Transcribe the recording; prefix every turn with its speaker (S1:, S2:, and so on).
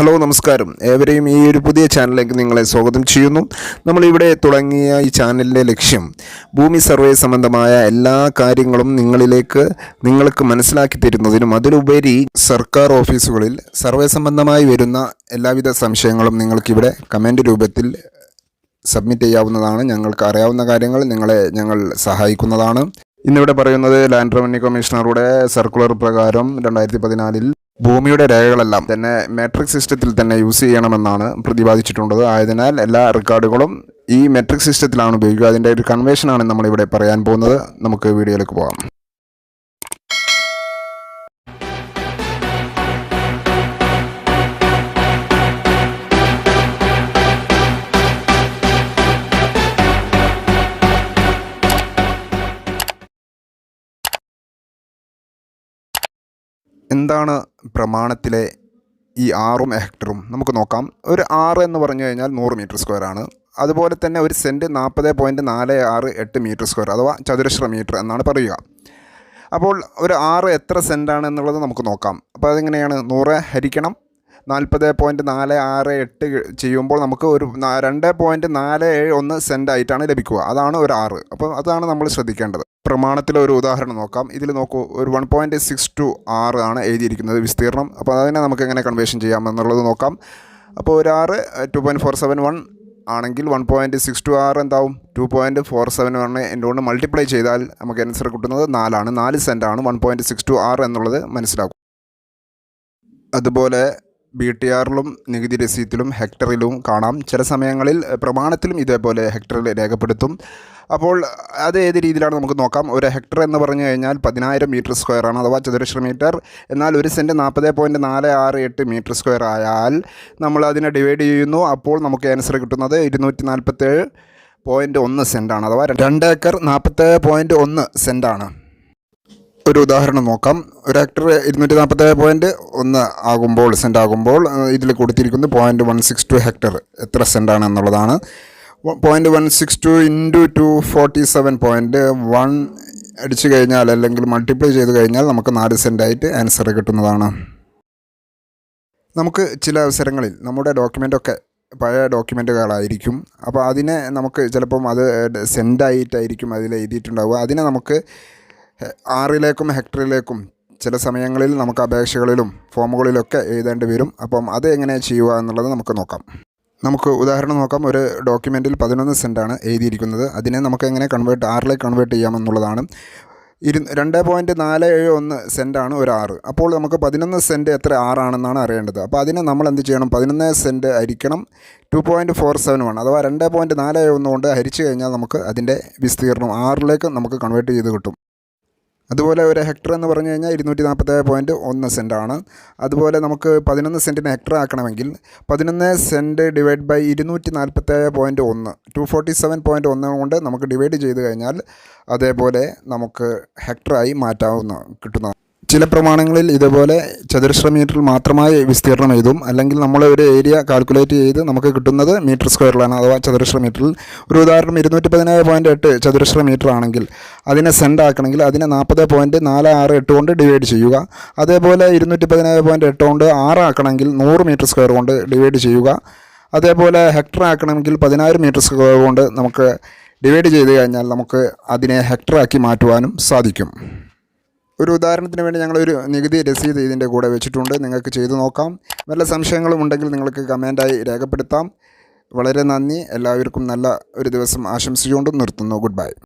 S1: Hello നമസ്കാരം. ഏവരെയും ഈ ഒരു പുതിയ ചാനലിലേക്ക് നിങ്ങളെ സ്വാഗതം ചെയ്യുന്നു. നമ്മളിവിടെ തുടങ്ങിയ ഈ ചാനലിന്റെ ലക്ഷ്യം ഭൂമി സർവേ സംബന്ധമായ എല്ലാ കാര്യങ്ങളും നിങ്ങളിലേക്ക് നിങ്ങൾക്ക് മനസ്സിലാക്കി തരുന്നതിനും അതിലുപരി സർക്കാർ ഓഫീസുകളിൽ സർവേ സംബന്ധമായി വരുന്ന എല്ലാവിധ സംശയങ്ങളും നിങ്ങൾക്കിവിടെ കമന്റ് രൂപത്തിൽ സബ്മിറ്റ് ചെയ്യാവുന്നതാണ്. ഞങ്ങൾക്ക് അറിയാവുന്ന കാര്യങ്ങൾ നിങ്ങളെ ഞങ്ങൾ സഹായിക്കുന്നതാണ്. ഇന്നിവിടെ പറയുന്നത് ലാൻഡ് റവന്യൂ കമ്മീഷണറുടെ സർക്കുലർ പ്രകാരം രണ്ടായിരത്തി പതിനാലിൽ ഭൂമിയുടെ രേഖകളെല്ലാം തന്നെ മെട്രിക് സിസ്റ്റത്തിൽ തന്നെ യൂസ് ചെയ്യണമെന്നാണ് പ്രതിപാദിച്ചിട്ടുള്ളത്. ആയതിനാൽ എല്ലാ റെക്കോർഡുകളും ഈ മെട്രിക് സിസ്റ്റത്തിലാണ് ഉപയോഗിക്കുക. അതിന്റെ ഒരു കൺവേഷനാണ് നമ്മളിവിടെ പറയാൻ പോകുന്നത്. നമുക്ക് വീഡിയോയിലേക്ക് പോകാം. എന്താണ് പ്രമാണത്തിലെ ഈ ആറും ഹെക്ടറും? നമുക്ക് നോക്കാം. ഒരു ആറ് എന്ന് പറഞ്ഞു കഴിഞ്ഞാൽ നൂറ് മീറ്റർ സ്ക്വയർ ആണ്. അതുപോലെ തന്നെ ഒരു സെന്റ് നാൽപ്പത് പോയിന്റ് നാല് ആറ് എട്ട് മീറ്റർ സ്ക്വയർ അഥവാ ചതുരശ്ര മീറ്റർ എന്നാണ് പറയുക. അപ്പോൾ ഒരു ആറ് എത്ര സെന്റാണ് എന്നുള്ളത് നമുക്ക് നോക്കാം. അപ്പോൾ അതെങ്ങനെയാണ്? നൂറ് ഹരിക്കണം നാൽപ്പത് പോയിന്റ് നാല് ആറ് എട്ട് ചെയ്യുമ്പോൾ നമുക്ക് ഒരു രണ്ട് പോയിന്റ് നാല് ഏഴ് ഒന്ന് സെന്റ് ആയിട്ടാണ് ലഭിക്കുക. അതാണ് ഒരു ആറ്. അപ്പോൾ അതാണ് നമ്മൾ ശ്രദ്ധിക്കേണ്ടത്. പ്രമാണത്തിലെ ഒരു ഉദാഹരണം നോക്കാം. ഇതിൽ നോക്കൂ ഒരു വൺ പോയിന്റ് സിക്സ് ടു ആറ് ആണ് എഴുതിയിരിക്കുന്നത് വിസ്തീർണം. അപ്പോൾ അതിനെ നമുക്ക് എങ്ങനെ കൺവേഷൻ ചെയ്യാമെന്നുള്ളത് നോക്കാം. അപ്പോൾ ഒരു ആറ് two point four seven one ആണെങ്കിൽ വൺ പോയിന്റ് സിക്സ് ടു ആറ് എന്താവും? Two point four seven one എന്തുകൊണ്ട് മൾട്ടിപ്ലൈ ചെയ്താൽ നമുക്ക് ആൻസർ കിട്ടുന്നത് നാലാണ്. നാല് സെന്റാണ് വൺ പോയിന്റ് സിക്സ് ടു ആറ് എന്നുള്ളത് മനസ്സിലാക്കും. അതുപോലെ ബി ടി ആറിലും നികുതി രസീത്തിലും ഹെക്ടറിലും കാണാം. ചില സമയങ്ങളിൽ പ്രമാണത്തിലും ഇതേപോലെ ഹെക്ടറിൽ രേഖപ്പെടുത്തും. അപ്പോൾ അത് ഏത് രീതിയിലാണ് നമുക്ക് നോക്കാം? ഒരു ഹെക്ടർ എന്ന് പറഞ്ഞു കഴിഞ്ഞാൽ പതിനായിരം മീറ്റർ സ്ക്വയർ ആണ് അഥവാ ചതുരശ്ര മീറ്റർ. എന്നാൽ ഒരു സെന്റ് നാൽപ്പത് പോയിന്റ് നാല് ആറ് എട്ട് മീറ്റർ സ്ക്വയർ ആയാൽ നമ്മൾ അതിനെ ഡിവൈഡ് ചെയ്യുന്നു. അപ്പോൾ നമുക്ക് ആൻസർ കിട്ടുന്നത് ഇരുന്നൂറ്റി നാൽപ്പത്തേഴ് പോയിന്റ് ഒന്ന് സെന്റാണ് അഥവാ രണ്ട് ഏക്കർ നാൽപ്പത്തേഴ് പോയിന്റ് ഒന്ന് സെന്റാണ് ഒരു ഉദാഹരണം നോക്കാം. ഒരു ഹെക്ടർ ഇരുന്നൂറ്റി നാൽപ്പത്തേഴ് പോയിന്റ് ഒന്ന് ആകുമ്പോൾ സെന്റ് ആകുമ്പോൾ ഇതിൽ കൊടുത്തിരിക്കുന്നത് point one six two hectare എത്ര സെന്റാണ് എന്നുള്ളതാണ്. Point one six two into two forty seven point one അടിച്ചു കഴിഞ്ഞാൽ അല്ലെങ്കിൽ മൾട്ടിപ്ലൈ ചെയ്ത് കഴിഞ്ഞാൽ നമുക്ക് നാല് സെന്റായിട്ട് ആൻസർ കിട്ടുന്നതാണ്. നമുക്ക് ചില അവസരങ്ങളിൽ നമ്മുടെ ഡോക്യുമെന്റൊക്കെ പഴയ ഡോക്യുമെന്റുകളായിരിക്കും അപ്പോൾ അതിനെ നമുക്ക് ചിലപ്പം അത് സെൻഡായിട്ടായിരിക്കും അതിൽ എഴുതിയിട്ടുണ്ടാവുക. അതിനെ നമുക്ക് ആറിലേക്കും ഹെക്ടറിലേക്കും ചില സമയങ്ങളിൽ നമുക്ക് അപേക്ഷകളിലും ഫോമുകളിലൊക്കെ എഴുതേണ്ടി വരും. അപ്പം അത് എങ്ങനെ ചെയ്യുക എന്നുള്ളത് നമുക്ക് നോക്കാം. നമുക്ക് ഉദാഹരണം നോക്കാം. ഒരു ഡോക്യുമെന്റിൽ പതിനൊന്ന് സെന്റാണ് എഴുതിയിരിക്കുന്നത്. അതിനെ നമുക്ക് എങ്ങനെ കൺവേർട്ട് ആറിലേക്ക് കൺവേർട്ട് ചെയ്യാമെന്നുള്ളതാണ് ഇരു രണ്ട് പോയിന്റ് നാല് ഏഴ് ഒന്ന് സെന്റാണ് ഒരു ആറ്. അപ്പോൾ നമുക്ക് പതിനൊന്ന് സെന്റ് എത്ര ആറാണെന്നാണ് അറിയേണ്ടത്. അപ്പോൾ അതിന് നമ്മൾ എന്ത് ചെയ്യണം? പതിനൊന്ന് സെന്റ് ഹരിക്കണം. Two point four seven one അഥവാ രണ്ട് പോയിന്റ് നാല് ഏഴ് ഒന്ന് കൊണ്ട് ഹരിച്ചു കഴിഞ്ഞാൽ നമുക്ക് അതിന്റെ വിസ്തീർണം ആറിലേക്ക് നമുക്ക് കൺവേർട്ട് ചെയ്ത് കിട്ടും. അതുപോലെ ഒരു ഹെക്ടർ എന്ന് പറഞ്ഞു കഴിഞ്ഞാൽ ഇരുന്നൂറ്റി നാൽപ്പത്തേഴ് പോയിന്റ് ഒന്ന് സെന്റാണ് അതുപോലെ നമുക്ക് പതിനൊന്ന് സെന്റിന് ഹെക്ടർ ആക്കണമെങ്കിൽ പതിനൊന്ന് സെന്റ് ഡിവൈഡ് ബൈ ഇരുന്നൂറ്റി നാൽപ്പത്തേഴ് പോയിന്റ് ഒന്ന് ടു ഫോർട്ടി സെവൻ പോയിന്റ് ഒന്ന് കൊണ്ട് നമുക്ക് ഡിവൈഡ് ചെയ്ത് കഴിഞ്ഞാൽ അതേപോലെ നമുക്ക് ഹെക്ടറായി മാറ്റാവുന്ന കിട്ടുന്ന ചില പ്രമാണങ്ങളിൽ ഇതുപോലെ ചതുരശ്ര മീറ്ററിൽ മാത്രമായി വിസ്തീർണം എഴുതും. അല്ലെങ്കിൽ നമ്മൾ ഒരു ഏരിയ കാൽക്കുലേറ്റ് ചെയ്ത് നമുക്ക് കിട്ടുന്നത് മീറ്റർ സ്ക്വയറിലാണ് അഥവാ ചതുരശ്ര മീറ്ററിൽ. ഒരു ഉദാഹരണം ഇരുന്നൂറ്റി പതിനേഴ് പോയിന്റ് എട്ട് ചതുരശ്ര മീറ്റർ ആണെങ്കിൽ അതിനെ സെൻഡ് ആക്കണമെങ്കിൽ അതിനെ നാൽപ്പത് പോയിന്റ് നാല് ആറ് എട്ട് കൊണ്ട് ഡിവൈഡ് ചെയ്യുക. അതേപോലെ ഇരുന്നൂറ്റി പതിനേഴ് പോയിന്റ് എട്ട് കൊണ്ട് ആറാക്കണമെങ്കിൽ നൂറ് മീറ്റർ സ്ക്വയർ കൊണ്ട് ഡിവൈഡ് ചെയ്യുക. അതേപോലെ ഹെക്ടർ ആക്കണമെങ്കിൽ പതിനായിരം മീറ്റർ സ്ക്വയർ കൊണ്ട് നമുക്ക് ഡിവൈഡ് ചെയ്ത് കഴിഞ്ഞാൽ നമുക്ക് അതിനെ ഹെക്ടറാക്കി മാറ്റുവാനും സാധിക്കും. ഒരു ഉദാഹരണത്തിന് വേണ്ടി ഞങ്ങളൊരു നികുതി രസീത് ഇതിന്റെ കൂടെ വെച്ചിട്ടുണ്ട്. നിങ്ങൾക്ക് ചെയ്തു നോക്കാം. വല്ല സംശയങ്ങളും ഉണ്ടെങ്കിൽ നിങ്ങൾക്ക് കമന്റായി രേഖപ്പെടുത്താം. വളരെ നന്ദി. എല്ലാവർക്കും നല്ല ഒരു ദിവസം ആശംസിച്ചുകൊണ്ടും നിർത്തുന്നു. Good bye.